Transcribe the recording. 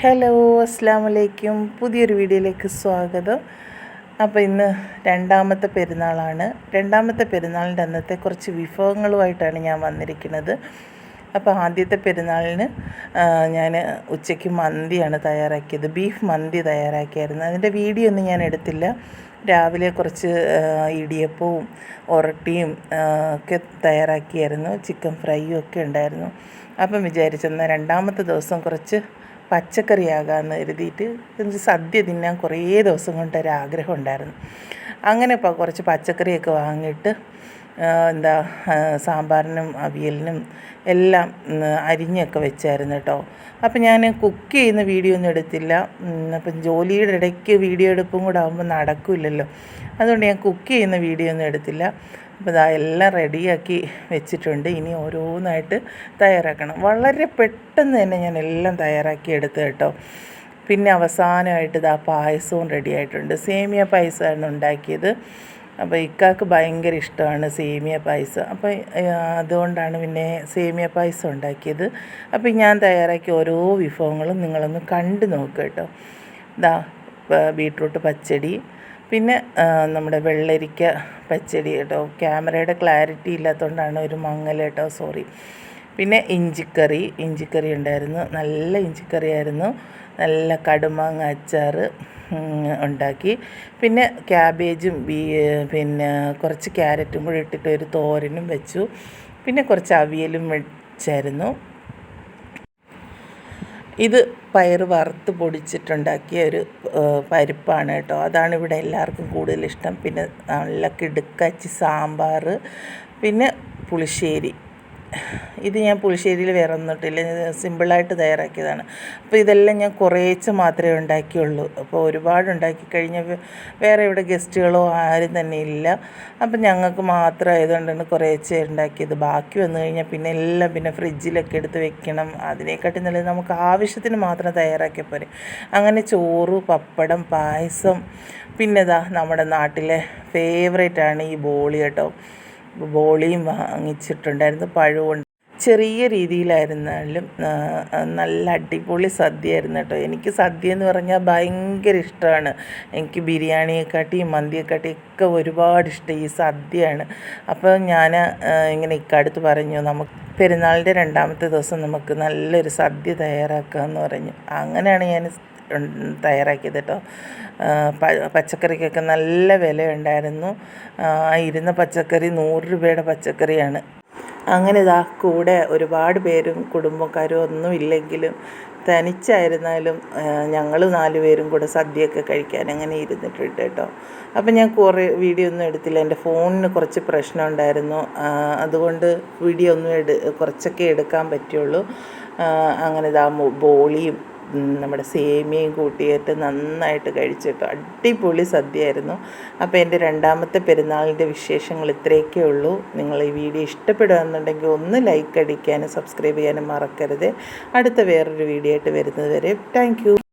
Hello അസ്സാം വലൈക്കും പുതിയൊരു വീഡിയോയിലേക്ക് സ്വാഗതം. അപ്പോൾ ഇന്ന് രണ്ടാമത്തെ പെരുന്നാളാണ്. രണ്ടാമത്തെ പെരുന്നാളിന്റെ അന്നത്തെ കുറച്ച് വിഭവങ്ങളുമായിട്ടാണ് ഞാൻ വന്നിരിക്കുന്നത്. അപ്പോൾ ആദ്യത്തെ പെരുന്നാളിന് ഞാൻ ഉച്ചയ്ക്ക് മന്തിയാണ് തയ്യാറാക്കിയത്. ബീഫ് മന്തി തയ്യാറാക്കിയായിരുന്നു. അതിന്റെ വീഡിയോ ഒന്നും ഞാൻ എടുത്തില്ല. രാവിലെ കുറച്ച് ഇടിയപ്പവും ഒറട്ടിയും ഒക്കെ തയ്യാറാക്കിയായിരുന്നു. ചിക്കൻ ഫ്രൈയും ഒക്കെ ഉണ്ടായിരുന്നു. അപ്പം വിചാരിച്ചെന്നാൽ രണ്ടാമത്തെ ദിവസം കുറച്ച് പച്ചക്കറിയാകാമെന്ന് കരുതിയിട്ട് എനിക്ക് സദ്യ തിന്നാൻ കുറേ ദിവസം കൊണ്ടൊരു ആഗ്രഹം ഉണ്ടായിരുന്നു. അങ്ങനെ കുറച്ച് പച്ചക്കറിയൊക്കെ വാങ്ങിയിട്ട് എന്താ സാമ്പാറിനും അവിയലിനും എല്ലാം അരിഞ്ഞൊക്കെ വെച്ചായിരുന്നു കേട്ടോ. അപ്പം ഞാൻ കുക്ക് ചെയ്യുന്ന വീഡിയോ ഒന്നും എടുത്തില്ല. അപ്പം ജോലിയുടെ ഇടയ്ക്ക് വീഡിയോ എടുപ്പും കൂടെ ആകുമ്പോൾ നടക്കില്ലല്ലോ. അതുകൊണ്ട് ഞാൻ കുക്ക് ചെയ്യുന്ന വീഡിയോ ഒന്നും എടുത്തില്ല. അപ്പോൾ ഇതാ എല്ലാം റെഡിയാക്കി വെച്ചിട്ടുണ്ട്. ഇനി ഓരോന്നായിട്ട് തയ്യാറാക്കണം. വളരെ പെട്ടെന്ന് തന്നെ ഞാൻ എല്ലാം തയ്യാറാക്കി എടുത്തു കേട്ടോ. പിന്നെ അവസാനമായിട്ട് ഇതാ പായസവും റെഡി ആയിട്ടുണ്ട്. സേമിയ പായസമാണ് ഉണ്ടാക്കിയത്. അപ്പോൾ ഇക്കാക്ക് ഭയങ്കര ഇഷ്ടമാണ് സേമിയ പായസം. അപ്പോൾ അതുകൊണ്ടാണ് പിന്നെ സേമിയ പായസം ഉണ്ടാക്കിയത്. അപ്പോൾ ഞാൻ തയ്യാറാക്കിയ ഓരോ വിഭവങ്ങളും നിങ്ങളൊന്ന് കണ്ടു നോക്കുക കേട്ടോ. ഇതാ ബീട്രൂട്ട് പച്ചടി പിന്നെ നമ്മുടെ വെള്ളരിക്ക പച്ചടി കേട്ടോ. ക്യാമറയുടെ ക്ലാരിറ്റി ഇല്ലാത്തതുകൊണ്ടാണ് ഒരു മങ്ങൽ കേട്ടോ സോറി. പിന്നെ ഇഞ്ചിക്കറി ഇഞ്ചിക്കറി ഉണ്ടായിരുന്നു. നല്ല ഇഞ്ചിക്കറി ആയിരുന്നു നല്ല കടുമാങ്ങ അച്ചാർ ഉണ്ടാക്കി. പിന്നെ ക്യാബേജും പിന്നെ കുറച്ച് ക്യാരറ്റും കൂടി ഇട്ടിട്ട് ഒരു തോരനും വെച്ചു. പിന്നെ കുറച്ച് അവിയലും വെച്ചായിരുന്നു. ഇത് പയർ വറുത്ത് പൊടിച്ചിട്ടുണ്ടാക്കിയ ഒരു പരിപ്പാണ് കേട്ടോ. അതാണ് ഇവിടെ എല്ലാവർക്കും കൂടുതൽ ഇഷ്ടം. പിന്നെ നല്ല കിടുക്കച്ചി സാമ്പാർ പിന്നെ പുളിശ്ശേരി. ഇത് ഞാൻ പുളിശ്ശേരിയിൽ വേറെ ഒന്നിട്ടില്ല. സിമ്പിളായിട്ട് തയ്യാറാക്കിയതാണ്. അപ്പോൾ ഇതെല്ലാം ഞാൻ കുറേച്ച് മാത്രമേ ഉണ്ടാക്കിയുള്ളൂ. അപ്പോൾ ഒരുപാട് ഉണ്ടാക്കി കഴിഞ്ഞാൽ വേറെ ഇവിടെ ഗസ്റ്റുകളോ ആരും തന്നെ ഇല്ല. അപ്പം ഞങ്ങൾക്ക് മാത്രം ആയതുകൊണ്ടാണ് കുറേച്ച് ഉണ്ടാക്കിയത്. ബാക്കി വന്നു കഴിഞ്ഞാൽ പിന്നെ എല്ലാം പിന്നെ ഫ്രിഡ്ജിലൊക്കെ എടുത്ത് വെക്കണം. അതിനെക്കാട്ടി നല്ലത് നമുക്ക് ആവശ്യത്തിന് മാത്രം തയ്യാറാക്കിയാൽ പോരെ. അങ്ങനെ ചോറ് പപ്പടം പായസം. പിന്നെതാ നമ്മുടെ നാട്ടിലെ ഫേവറേറ്റാണ് ഈ ബോളി കേട്ടോ. ബോളിയും വാങ്ങിച്ചിട്ടുണ്ടായിരുന്നു. പഴവും ചെറിയ രീതിയിലായിരുന്നാലും നല്ല അടിപൊളി സദ്യയായിരുന്നു കേട്ടോ. എനിക്ക് സദ്യ എന്ന് പറഞ്ഞാൽ ഭയങ്കര ഇഷ്ടമാണ്. എനിക്ക് ബിരിയാണിയെക്കാട്ടിയും മന്തിയെക്കാട്ടിയും ഒക്കെ ഒരുപാട് ഇഷ്ടം ഈ സദ്യയാണ്. അപ്പോൾ ഞാൻ ഇങ്ങനെ ഇക്കടുത്ത് പറഞ്ഞു നമുക്ക് പെരുന്നാളിന്റെ രണ്ടാമത്തെ ദിവസം നമുക്ക് നല്ലൊരു സദ്യ തയ്യാറാക്കാമെന്ന് പറഞ്ഞു. അങ്ങനെയാണ് ഞാൻ തയ്യാറാക്കിയത് കേട്ടോ. പച്ചക്കറിക്കൊക്കെ നല്ല വിലയുണ്ടായിരുന്നു. ഇരുന്ന പച്ചക്കറി നൂറ് രൂപയുടെ പച്ചക്കറിയാണ്. അങ്ങനെ ഇതാ കൂടെ ഒരുപാട് പേരും കുടുംബക്കാരും ഒന്നും ഇല്ലെങ്കിലും തനിച്ചായിരുന്നാലും ഞങ്ങൾ നാല് പേരും കൂടെ സദ്യയൊക്കെ കഴിക്കാൻ അങ്ങനെ ഇരുന്നിട്ടുണ്ട് കേട്ടോ. അപ്പം ഞാൻ കുറേ വീഡിയോ ഒന്നും എടുത്തില്ല. എന്റെ ഫോണിന് കുറച്ച് പ്രശ്നം ഉണ്ടായിരുന്നു. അതുകൊണ്ട് വീഡിയോ ഒന്നും എടു കുറച്ചൊക്കെ എടുക്കാൻ പറ്റുള്ളൂ. അങ്ങനെ ഇതാ ബോളിയും നമ്മുടെ സേമിയയും കൂട്ടിയിട്ട് നന്നായിട്ട് കഴിച്ചിട്ടു. അടിപൊളി സദ്യയായിരുന്നു. അപ്പോൾ എന്റെ രണ്ടാമത്തെ പെരുന്നാളിന്റെ വിശേഷങ്ങൾ ഇത്രയൊക്കെ ഉള്ളൂ. നിങ്ങൾ ഈ വീഡിയോ ഇഷ്ടപ്പെടുകയെന്നുണ്ടെങ്കിൽ ഒന്ന് ലൈക്ക് അടിക്കാനും സബ്സ്ക്രൈബ് ചെയ്യാനും മറക്കരുത്. അടുത്ത വേറൊരു വീഡിയോ ആയിട്ട് വരുന്നത് വരെ താങ്ക്